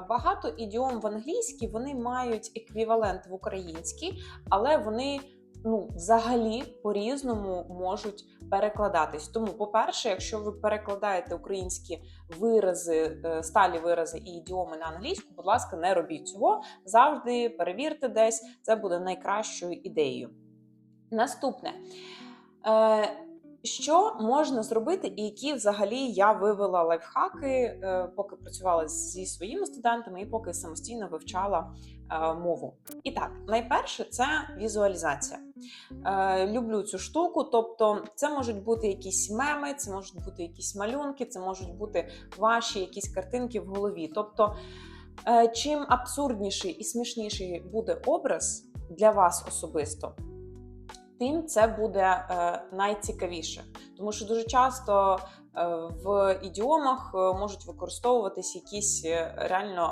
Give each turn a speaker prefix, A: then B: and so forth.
A: Багато ідіом в англійській вони мають еквівалент в українській, але вони ну взагалі по-різному можуть перекладатись. Тому, по-перше, якщо ви перекладаєте українські вирази, е, сталі вирази і ідіоми на англійську, будь ласка, не робіть цього. Завжди перевірте десь, це буде найкращою ідеєю. Наступне. Що можна зробити, і які взагалі я вивела лайфхаки, е, поки працювала зі своїми студентами і поки самостійно вивчала е, мову. І так, найперше це візуалізація. Е, люблю цю штуку, тобто це можуть бути якісь меми, це можуть бути якісь малюнки, це можуть бути ваші якісь картинки в голові. Тобто, чим абсурдніший і смішніший буде образ для вас особисто, тим це буде е, найцікавіше. Тому що дуже часто е, в ідіомах е, можуть використовуватись якісь реально